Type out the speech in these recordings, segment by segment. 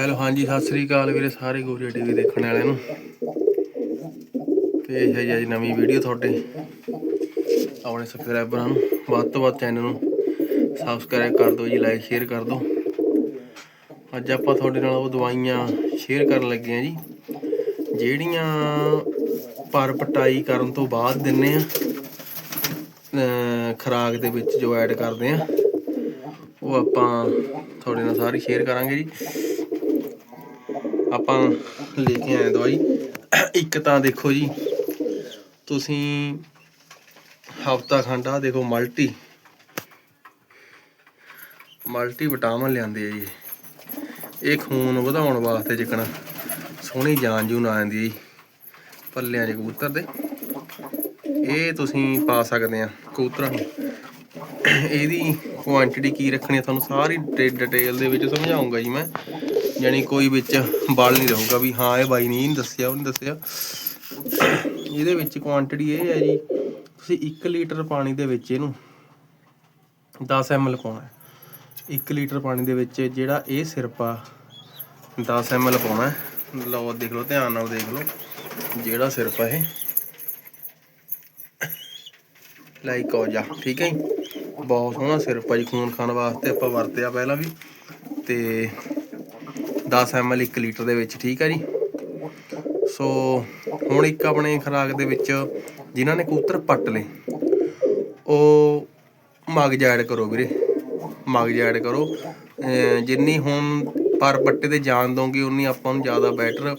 Hello, ਹਾਂਜੀ, ਸਤਿ ਸ੍ਰੀ ਅਕਾਲ ਵੀਰੇ, ਸਾਰੇ ਗੋਰੀਆ ਟੀਵੀ ਦੇਖਣ ਵਾਲਿਆਂ ਨੂੰ। ਪੇਸ਼ ਹੈ ਜੀ ਅੱਜ ਨਵੀਂ ਵੀਡੀਓ ਤੁਹਾਡੇ, ਆਪਣੇ ਸਬਸਕ੍ਰਾਈਬਰਾਂ ਨੂੰ। ਵੱਧ ਤੋਂ ਵੱਧ ਚੈਨਲ ਨੂੰ ਸਬਸਕ੍ਰਾਈਬ ਕਰ ਦਿਓ ਜੀ ਲਾਈਕ ਸ਼ੇਅਰ ਕਰ ਦਿਓ। ਅੱਜ ਆਪਾਂ ਤੁਹਾਡੇ ਨਾਲ ਉਹ ਦਵਾਈਆਂ ਸ਼ੇਅਰ ਕਰਨ ਲੱਗੇ ਆ ਜੀ, ਜਿਹੜੀਆਂ ਪਰ ਪਟਾਈ ਕਰਨ ਤੋਂ ਬਾਅਦ ਦਿੰਨੇ ਆ। ਅਹ, ਖੁਰਾਕ ਦੇ ਵਿੱਚ ਜੋ ਐਡ ਕਰਦੇ ਆ, ਉਹ ਆਪਾਂ ਤੁਹਾਡੇ ਨਾਲ ਸਾਰੀ ਸ਼ੇਅਰ ਕਰਾਂਗੇ ਜੀ। ਆਪਾਂ ਲੈ ਕੇ ਆਏ ਦਵਾਈ। ਇੱਕ ਤਾਂ ਦੇਖੋ ਜੀ, ਤੁਸੀਂ ਹਫਤਾ ਖੰਡ ਆ ਦੇਖੋ ਮਲਟੀ। ਮਲਟੀ ਵਿਟਾਮਿਨ ਲਿਆਂਦੇ ਆ ਜੀ। ਇਹ ਖੂਨ ਵਧਾਉਣ ਵਾਸਤੇ ਜਿਕਣਾ ਸੋਹਣੀ ਜਾਨ ਜੂਨ ਆ ਜਾਂਦੀ ਹੈ ਜੀ, ਪੱਲਿਆਂ 'ਚ ਕਬੂਤਰ ਦੇ। ਇਹ ਤੁਸੀਂ ਪਾ ਸਕਦੇ ਆ ਕਬੂਤਰਾਂ ਨੂੰ। ਇਹਦੀ ਕੁਆਂਟੀਟੀ ਕੀ ਰੱਖਣੀ ਤੁਹਾਨੂੰ ਸਾਰੀ ਡਿਟੇਲ ਦੇ ਵਿੱਚ ਸਮਝਾਉਂਗਾ ਜੀ ਮੈਂ। ਯਾਨੀ ਕੋਈ ਵਿੱਚ ਬਲ ਨਹੀਂ ਰਹੂਗਾ ਵੀ ਹਾਂ ਇਹ ਬਾਈ ਨੇ ਨਹੀਂ ਦੱਸਿਆ, ਉਹਨੇ ਦੱਸਿਆ। ਇਹਦੇ ਵਿੱਚ ਕੁਆਂਟੀਟੀ ਇਹ ਹੈ ਜੀ, ਤੁਸੀਂ 1 ਲੀਟਰ ਪਾਣੀ ਦੇ ਵਿੱਚ ਇਹਨੂੰ 10 ml ਪਾਉਣਾ ਹੈ। 1 ਲੀਟਰ ਪਾਣੀ ਦੇ ਵਿੱਚ ਜਿਹੜਾ ਇਹ ਸਿਰਪ ਆ 10 ml ਪਾਉਣਾ ਲਓ ਦੇਖ ਲਓ, ਧਿਆਨ ਨਾਲ ਦੇਖ ਲਓ, ਜਿਹੜਾ ਸਿਰਪ ਇਹ। ਲਾਈਕ ਹੋ ਜਾ, ਠੀਕ ਹੈ ਜੀ? ਬਹੁਤ ਸੋਹਣਾ ਸਿਰਪ ਆ ਜੀ, ਖੂਨ ਖਾਣ ਵਾਸਤੇ ਆਪਾਂ ਵਰਤਿਆ ਪਹਿਲਾਂ ਵੀ। ਤੇ 10 ml 1 ਲੀਟਰ ਦੇ ਵਿੱਚ, ਠੀਕ ਹੈ ਜੀ? ਸੋ ਹੁਣ ਇੱਕ ਆਪਣੇ ਖੁਰਾਕ ਦੇ ਵਿੱਚ ਜਿਨ੍ਹਾਂ ਨੇ ਕਬੂਤਰ ਪੱਟ ਲਏ, ਉਹ ਮਗਜ ਐਡ ਕਰੋ ਵੀਰੇ ਮਗਜ ਐਡ ਕਰੋ। ਜਿੰਨੀ ਹੁਣ ਪਰ ਪੱਟੇ ਤੇ ਜਾਣ ਦੋਗੇ, ਉਨੀ ਆਪਾਂ ਨੂੰ ਜ਼ਿਆਦਾ ਬੈਟਰ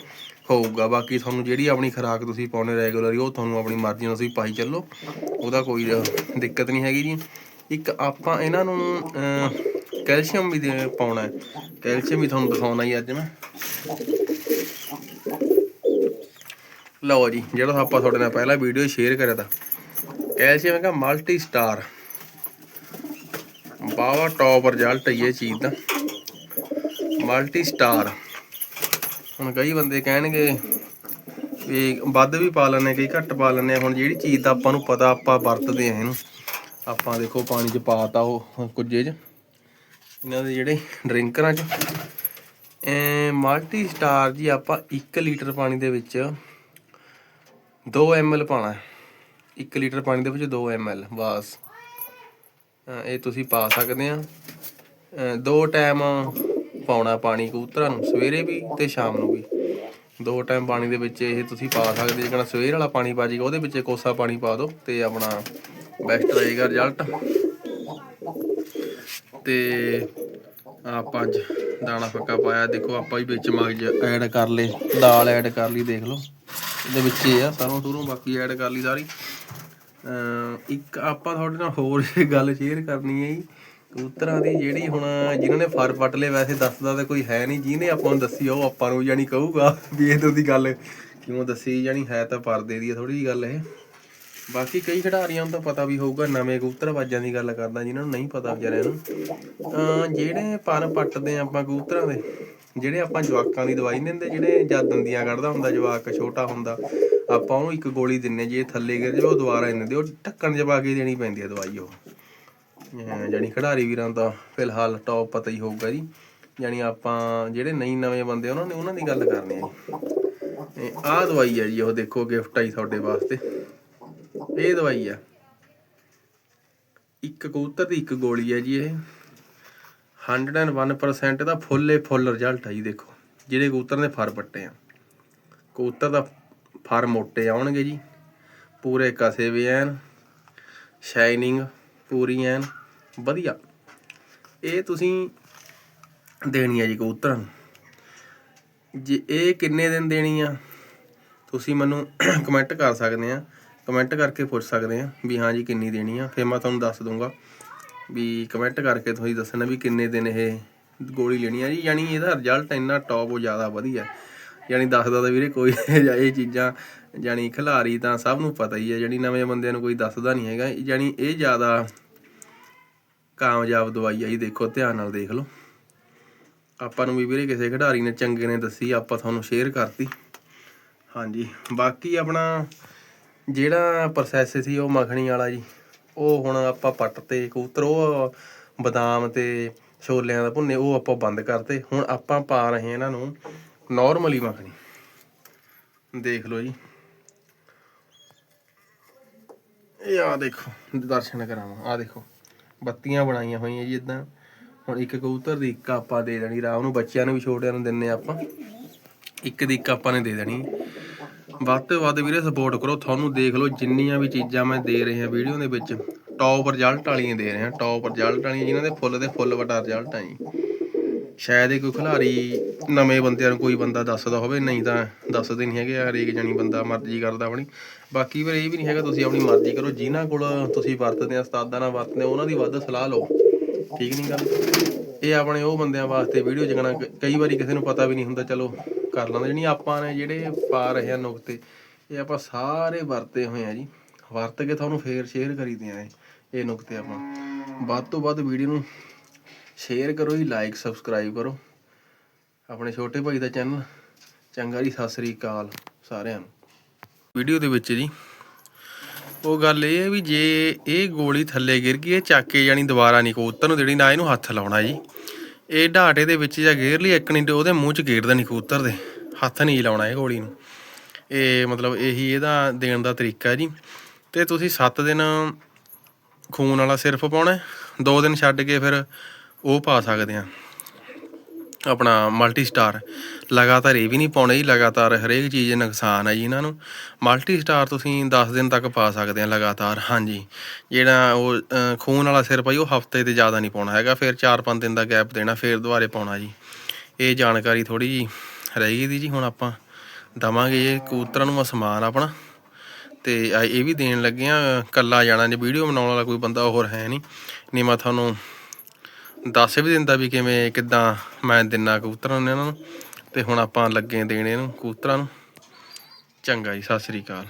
ਹੋਊਗਾ। ਬਾਕੀ ਤੁਹਾਨੂੰ ਜਿਹੜੀ ਆਪਣੀ ਖੁਰਾਕ ਤੁਸੀਂ ਪਾਉਣੇ ਰੈਗੂਲਰ ਉਹ ਤੁਹਾਨੂੰ ਆਪਣੀ ਮਰਜ਼ੀ ਨਾਲ ਤੁਸੀਂ ਪਾਈ ਚੱਲੋ। ਉਹਦਾ ਕੋਈ ਦਿੱਕਤ ਨਹੀਂ ਹੈਗੀ ਜੀ। ਇੱਕ ਆਪਾਂ ਇਹਨਾਂ ਨੂੰ ਕੈਲਸ਼ੀਅਮ ਵੀ ਦੇ ਪਾਉਣਾ ਹੈ। ਕੈਲਸ਼ੀਅਮ ਵੀ ਤੁਹਾਨੂੰ ਦਿਖਾਉਣਾ ਹੀ ਅੱਜ ਮੈਂ। ਲਓ ਜੀ, ਜਿਹੜਾ ਆਪਾਂ ਤੁਹਾਡੇ ਨਾਲ ਪਹਿਲਾਂ ਵੀਡੀਓ ਸ਼ੇਅਰ ਕਰਿਆ ਤਾ। ਕੈਲਸ਼ੀਅਮ ਹੈਗਾ ਮਲਟੀ ਸਟਾਰ ਬਾਵਾ ਟੌਪ ਰਿਜ਼ਲਟ ਹੈ ਇਹ ਚੀਜ਼ ਦਾ। ਮਲਟੀ ਸਟਾਰ ਹੁਣ ਕਈ ਬੰਦੇ ਕਹਿਣਗੇ ਵੀ ਵੱਧ ਵੀ ਪਾ ਲੈਣੇ ਕਈ ਘੱਟ ਪਾ ਲੈਣੇ ਹੁਣ ਜਿਹੜੀ ਚੀਜ਼ ਦਾ ਆਪਾਂ ਨੂੰ ਪਤਾ, ਆਪਾਂ ਵਰਤਦੇ ਆ ਇਹਨੂੰ। ਆਪਾਂ ਦੇਖੋ, ਪਾਣੀ 'ਚ ਪਾਤਾ ਉਹ ਕੁਝੇ 'ਚ। ਇਹਨਾਂ ਦੇ ਜਿਹੜੇ ਡਰਿੰਕਰਾਂ 'ਚ। ਮਲਟੀ ਸਟਾਰ ਜੀ ਆਪਾਂ 1 ਲੀਟਰ ਪਾਣੀ ਦੇ ਵਿੱਚ 2 ml ਪਾਣਾ 1 ਲੀਟਰ ਪਾਣੀ ਦੇ ਵਿੱਚ 2 ml ਬਸ। ਅਹ ਇਹ ਤੁਸੀਂ ਪਾ ਸਕਦੇ ਆ। ਦੋ ਟਾਈਮ ਪਾਉਣਾ ਪਾਣੀ ਕਬੂਤਰਾਂ ਨੂੰ, ਸਵੇਰੇ ਵੀ ਤੇ ਸ਼ਾਮ ਨੂੰ ਵੀ। ਦੋ ਟਾਈਮ ਪਾਣੀ ਦੇ ਵਿੱਚ ਇਹ ਤੁਸੀਂ ਪਾ ਸਕਦੇ, ਜਿਹੜਾ ਸਵੇਰ ਵਾਲਾ ਪਾਣੀ ਪਾ ਜੀਗਾ, ਉਹਦੇ ਵਿੱਚ ਕੋਸਾ ਪਾਣੀ ਪਾ ਦਿਓ ਤੇ ਆਪਣਾ ਬੈਸਟ ਰਹੇਗਾ ਰਿਜ਼ਲਟ। ਤੇ ਆਪਾਂ ਅੱਜ ਦਾਣਾ ਫੱਕਾ ਪਾਇਆ। ਦੇਖੋ, ਆਪਾਂ ਵੀ ਵਿੱਚ ਮਗਜ ਐਡ ਕਰ ਲੇ ਦਾਲ ਐਡ ਕਰ ਲਈ, ਦੇਖ ਲਓ। ਇਹਦੇ ਵਿੱਚ ਇਹ ਆ, ਸਰੋਂ ਸੁਰੋਂ, ਬਾਕੀ ਐਡ ਕਰ ਲਈ ਸਾਰੀ। ਇੱਕ ਆਪਾਂ ਤੁਹਾਡੇ ਨਾਲ ਹੋਰ ਗੱਲ ਸ਼ੇਅਰ ਕਰਨੀ ਹੈ ਜੀ। ਕਬੂਤਰਾਂ ਦੀ ਜਿਹੜੀ ਹੁਣ ਜਿਨ੍ਹਾਂ ਨੇ ਫਰ ਪੱਟ ਲਏ, ਵੈਸੇ ਦੱਸਦਾ ਤਾਂ ਕੋਈ ਹੈ ਨਹੀਂ। ਜਿਹਨੇ ਆਪਾਂ ਨੂੰ ਦੱਸੀ ਉਹ ਆਪਾਂ ਨੂੰ ਜਾਨੀ ਕਹੂਗਾ ਵੀ ਇਹ ਤੋਂ ਦੀ ਗੱਲ ਕਿਉਂ ਦੱਸੀ ਜਾਨੀ ਹੈ ਤਾਂ ਪਰਦੇ ਦੀ ਆ ਥੋੜੀ ਜੀ ਗੱਲ ਇਹ। ਬਾਕੀ ਕਈ ਖਿਡਾਰੀਆਂ ਨੂੰ ਤਾਂ ਪਤਾ ਵੀ ਹੋਊਗਾ, ਨਵੇਂ ਕਬੂਤਰਬਾਜ਼ਾਂ ਦੀ ਗੱਲ ਕਰਦਾ, ਜਿਨ੍ਹਾਂ ਨੂੰ ਨਹੀਂ ਪਤਾ ਵਿਚਾਰਿਆਂ ਨੂੰ। ਅਮ ਜਿਹੜੇ ਪਰ ਪੱਟਦੇ ਆ ਆਪਾਂ ਕਬੂਤਰਾਂ ਦੇ, ਜਿਹੜੇ ਆਪਾਂ ਜਵਾਕਾਂ ਦੀ ਦਵਾਈ ਦਿੰਦੇ, ਜਿਹੜੇ ਜਦ ਦੰਦੀਆਂ ਕੱਢਦਾ ਹੁੰਦਾ, ਜਵਾਕ ਛੋਟਾ ਹੁੰਦਾ, ਆਪਾਂ ਉਹਨੂੰ ਇੱਕ ਗੋਲੀ ਦਿੰਨੇ ਜੇ, ਥੱਲੇ ਗਿਰ ਜਾਵੇ, ਉਹ ਦੁਬਾਰਾ ਨਹੀਂ ਦਿੰਦੇ ਉਹ ਢੱਕਣ ਚ ਪਾ ਕੇ ਦੇਣੀ ਪੈਂਦੀ ਹੈ ਦਵਾਈ ਉਹ। ਅਹ ਖਿਡਾਰੀ ਵੀਰਾਂ ਦਾ ਫਿਲਹਾਲ ਟੌਪ ਪਤਾ ਹੀ ਹੋਊਗਾ ਜੀ। ਜਾਣੀ ਆਪਾਂ ਜਿਹੜੇ ਨਹੀਂ ਨਵੇਂ ਬੰਦੇ, ਉਹਨਾਂ ਨੇ ਉਹਨਾਂ ਦੀ ਗੱਲ ਕਰਨੀ ਹੈ ਜੀ। ਇਹ ਆਹ ਦਵਾਈ ਹੈ ਜੀ, ਉਹ ਦੇਖੋ ਗਿਫਟ ਆਈ ਤੁਹਾਡੇ ਵਾਸਤੇ। ਇਹ ਦਵਾਈ ਆ। ਇੱਕ ਕਬੂਤਰ ਦੀ ਇੱਕ ਗੋਲੀ ਹੈ ਜੀ ਇਹ। 101% ਦਾ ਫੁੱਲੇ ਫੁੱਲ ਰਿਜ਼ਲਟ ਆ ਜੀ ਦੇਖੋ। ਜਿਹੜੇ ਕਬੂਤਰ ਨੇ ਫਰ ਪੱਟੇ ਆ। ਕਬੂਤਰ ਦਾ ਫਰ ਮੋਟੇ ਆਉਣਗੇ ਜੀ। ਪੂਰੇ ਕਸੇ ਵੀ ਐਨ। ਸ਼ਾਈਨਿੰਗ ਪੂਰੀ ਐਨ। ਵਧੀਆ। ਇਹ ਤੁਸੀਂ ਦੇਣੀ ਆ ਜੀ ਕਬੂਤਰਾਂ ਨੂੰ। ਜੇ ਇਹ ਕਿੰਨੇ ਦਿਨ ਦੇਣੀ ਆ? ਤੁਸੀਂ ਮੈਨੂੰ ਕਮੈਂਟ ਕਰ ਸਕਦੇ ਆ। ਕਮੈਂਟ ਕਰਕੇ ਪੁੱਛ ਸਕਦੇ ਆ ਵੀ ਹਾਂ ਜੀ ਕਿੰਨੀ ਦੇਣੀ ਆ, ਫਿਰ ਮੈਂ ਤੁਹਾਨੂੰ ਦੱਸ ਦੂੰਗਾ ਵੀ ਕਮੈਂਟ ਕਰਕੇ ਤੁਸੀਂ ਦੱਸਣਾ ਵੀ ਕਿੰਨੇ ਦਿਨ ਇਹ ਗੋਲੀ ਲੈਣੀ ਆ ਜੀ, ਯਾਨੀ ਇਹਦਾ ਰਿਜ਼ਲਟ ਇੰਨਾ ਟੌਪ ਜ਼ਿਆਦਾ ਵਧੀਆ। ਯਾਨੀ ਦੱਸਦਾ ਤਾਂ ਵੀਰੇ ਕੋਈ ਇਹ ਚੀਜ਼ਾਂ, ਯਾਨੀ ਖਿਲਾਰੀ ਤਾਂ ਸਭ ਨੂੰ ਪਤਾ ਹੀ ਹੈ ਯਾਨੀ ਨਵੇਂ ਬੰਦਿਆਂ ਨੂੰ ਕੋਈ ਦੱਸਦਾ ਨਹੀਂ ਹੈਗਾ। ਯਾਨੀ ਇਹ ਜ਼ਿਆਦਾ ਕਾਮਯਾਬ ਦਵਾਈ ਆ ਜੀ, ਦੇਖੋ ਧਿਆਨ ਨਾਲ ਦੇਖ ਲਓ। ਆਪਾਂ ਨੂੰ ਵੀ ਵੀਰੇ ਕਿਸੇ ਖਿਡਾਰੀ ਨੇ ਚੰਗੇ ਨੇ ਦੱਸੀ, ਆਪਾਂ ਤੁਹਾਨੂੰ ਸ਼ੇਅਰ ਕਰਤੀ। ਹਾਂਜੀ, ਬਾਕੀ ਆਪਣਾ ਜਿਹੜਾ ਪ੍ਰੋਸੈਸ ਸੀ ਉਹ ਮੱਖਣੀ ਵਾਲਾ ਜੀ, ਉਹ ਹੁਣ ਆਪਾਂ ਪੱਟ ਤੇ ਕਬੂਤਰ, ਉਹ ਬਦਾਮ ਤੇ ਛੋਲਿਆਂ ਦਾ ਭੁੰਨੇ, ਉਹ ਆਪਾਂ ਬੰਦ ਕਰਤੇ। ਹੁਣ ਆਪਾਂ ਪਾ ਰਹੇ ਹਾਂ ਇਹਨਾਂ ਨੂੰ ਨਾਰਮਲੀ ਮੱਖਣੀ। ਦੇਖ ਲਓ ਜੀ। ਇਹ ਆ ਦੇਖੋ, ਦਰਸ਼ਨ ਕਰਾਵਾਂ। ਆ ਦੇਖੋ, ਬੱਤੀਆਂ ਬਣਾਈਆਂ ਹੋਈਆਂ ਜੀ ਇਦਾਂ ਹੁਣ ਇੱਕ ਕਬੂਤਰ ਦੀ ਇੱਕ ਆਪਾਂ ਦੇ ਦੇਣੀ ਰਾਮ ਨੂੰ ਬੱਚਿਆਂ ਨੂੰ ਵੀ ਛੋਟਿਆਂ ਨੂੰ ਦਿੰਨੇ ਆਪਾਂ। ਇੱਕ ਦੀ ਇੱਕ ਆਪਾਂ ਨੇ ਦੇ ਦੇਣੀ। ਵੱਧ ਤੋਂ ਵੱਧ ਵੀਰੇ ਸਪੋਰਟ ਕਰੋ। ਤੁਹਾਨੂੰ ਦੇਖ ਲਓ ਜਿੰਨੀਆਂ ਵੀ ਚੀਜ਼ਾਂ ਮੈਂ ਦੇ ਰਿਹਾ ਵੀਡੀਓ ਦੇ ਵਿੱਚ। ਟੌਪ ਰਿਜ਼ਲਟ ਵਾਲੀਆਂ ਦੇ ਰਿਹਾ। ਟੌਪ ਰਿਜ਼ਲਟ ਵਾਲੀਆਂ ਜਿਨ੍ਹਾਂ ਦੇ ਫੁੱਲ ਦੇ ਫੁੱਲ ਵੱਡਾ ਰਿਜ਼ਲਟ ਆ ਜੀ। ਸ਼ਾਇਦ ਇਹ ਕੋਈ ਖਿਲਾੜੀ ਨਵੇਂ ਬੰਦਿਆਂ ਨੂੰ ਕੋਈ ਬੰਦਾ ਦੱਸਦਾ ਹੋਵੇ, ਨਹੀਂ ਤਾਂ ਦੱਸਦੇ ਨਹੀਂ ਹੈਗੇ, ਹਰੇਕ ਜਣੀ ਬੰਦਾ ਮਰਜ਼ੀ ਕਰਦਾ ਆਪਣੀ। ਬਾਕੀ ਫਿਰ ਇਹ ਵੀ ਨਹੀਂ ਹੈਗਾ ਤੁਸੀਂ ਆਪਣੀ ਮਰਜ਼ੀ ਕਰੋ। ਜਿਨ੍ਹਾਂ ਕੋਲ ਤੁਸੀਂ ਵਰਤਦੇ ਆ, ਉਸਤਾਦਾਂ ਨਾਲ ਵਰਤਦੇ ਆ, ਉਹਨਾਂ ਦੀ ਵੱਧ ਸਲਾਹ ਲਓ। ਠੀਕ ਨਹੀਂ ਗੱਲ? ਇਹ ਆਪਣੇ ਉਹ ਬੰਦਿਆਂ ਵਾਸਤੇ ਵੀਡੀਓ ਜਗਣਾ, ਕਈ ਵਾਰੀ ਕਿਸੇ ਨੂੰ ਪਤਾ ਵੀ ਨਹੀਂ ਹੁੰਦਾ, ਚਲੋ ਕਰ ਲਾਂਦੇ। ਜਿਹੜੀ ਆਪਾਂ ਨੇ ਜਿਹੜੇ ਪਾ ਰਹੇ ਆ ਨੁਕਤੇ, ਇਹ ਆਪਾਂ ਸਾਰੇ ਵਰਤੇ ਹੋਏ ਆ ਜੀ। ਵਰਤ ਕੇ ਤੁਹਾਨੂੰ ਫੇਰ ਸ਼ੇਅਰ ਕਰੀਦੇ ਆ ਇਹ- ਨੁਕਤੇ ਆਪਾਂ। ਵੱਧ ਤੋਂ ਵੱਧ ਵੀਡੀਓ ਨੂੰ ਸ਼ੇਅਰ ਕਰੋ ਜੀ ਲਾਈਕ ਸਬਸਕ੍ਰਾਈਬ ਕਰੋ। ਆਪਣੇ ਛੋਟੇ ਭਾਈ ਦਾ ਚੈਨਲ ਚੰਗਾ ਜੀ, ਸਤਿ ਸ੍ਰੀ ਅਕਾਲ ਸਾਰਿਆਂ ਨੂੰ। ਵੀਡੀਓ ਦੇ ਵਿੱਚ ਜੀ, ਉਹ ਗੱਲ ਇਹ ਹੈ ਵੀ ਜੇ ਇਹ ਗੋਲੀ ਥੱਲੇ ਗਿਰ ਗਈ, ਇਹ ਚੱਕ ਕੇ ਜਾਣੀ ਦੁਬਾਰਾ ਨਹੀਂ, ਕਬੂਤਰ ਨੂੰ ਦੇਣੀ, ਨਾ ਇਹਨੂੰ ਹੱਥ ਲਾਉਣਾ ਜੀ। ਇਹ ਢਾਟੇ ਦੇ ਵਿੱਚ ਜਾਂ ਗੇਰ ਲਈ ਇੱਕ ਨਹੀਂ ਤੇ ਉਹਦੇ ਮੂੰਹ 'ਚ ਗੇਰ ਨਹੀਂ ਕਬੂਤਰ ਦੇ ਹੱਥ ਨਹੀਂ ਲਾਉਣਾ ਇਹ ਗੋਲੀ ਨੂੰ। ਇਹ ਮਤਲਬ ਇਹੀ ਇਹਦਾ ਦੇਣ ਦਾ ਤਰੀਕਾ ਜੀ। ਤੇ ਤੁਸੀਂ 7 ਦਿਨ ਖੂਨ ਵਾਲਾ ਸਿਰਫ ਪਾਉਣਾ 2 ਦਿਨ ਛੱਡ ਕੇ ਫਿਰ ਉਹ ਪਾ ਸਕਦੇ ਆ ਆਪਣਾ ਮਲਟੀ ਸਟਾਰ ਲਗਾਤਾਰ ਇਹ ਵੀ ਨਹੀਂ ਪਾਉਣਾ ਜੀ, ਲਗਾਤਾਰ ਹਰੇਕ ਚੀਜ਼ ਨੁਕਸਾਨ ਹੈ ਜੀ ਇਹਨਾਂ ਨੂੰ। ਮਲਟੀ ਸਟਾਰ ਤੁਸੀਂ 10 ਦਿਨ ਤੱਕ ਪਾ ਸਕਦੇ ਆ ਲਗਾਤਾਰ, ਹਾਂਜੀ। ਜਿਹੜਾ ਉਹ ਖੂਨ ਵਾਲਾ ਸਿਰ ਭਾਈ, ਉਹ ਹਫ਼ਤੇ ਤੇ ਜ਼ਿਆਦਾ ਨਹੀਂ ਪਾਉਣਾ ਹੈਗਾ, ਫਿਰ 4-5 ਦਿਨ ਦਾ ਗੈਪ ਦੇਣਾ, ਫਿਰ ਦੁਬਾਰੇ ਪਾਉਣਾ ਜੀ। ਇਹ ਜਾਣਕਾਰੀ ਥੋੜੀ ਜੀ ਰਹਿ ਗਈ ਦੀ ਜੀ, ਹੁਣ ਆਪਾਂ ਦਵਾਂਗੇ ਇਹ ਕਬੂਤਰਾਂ ਨੂੰ ਮੈਂ ਸਮਾਨ ਆਪਣਾ। ਤੇ ਇਹ ਵੀ ਦੇਣ ਲੱਗੇ ਆ, ਕੱਲਾ ਜਾਣਾ ਜੇ ਵੀਡੀਓ ਬਣਾਉਣ ਵਾਲਾ ਕੋਈ ਬੰਦਾ ਹੋਰ ਹੈ ਨਹੀਂ। ਨਹੀਂ ਮੈਂ ਤੁਹਾਨੂੰ ਦੱਸ ਵੀ ਦਿੰਦਾ ਵੀ ਕਿਵੇਂ, ਕਿੱਦਾਂ ਮੈਂ ਦਿਨਾ ਕਬੂਤਰਾਂ ਨੂੰ ਇਹਨਾਂ ਨੂੰ। ਤੇ ਹੁਣ ਆਪਾਂ ਲੱਗੇ ਦੇਣੇ ਇਹਨੂੰ ਕਬੂਤਰਾਂ ਨੂੰ। ਚੰਗਾ ਜੀ, ਸਤਿ ਸ੍ਰੀ ਅਕਾਲ।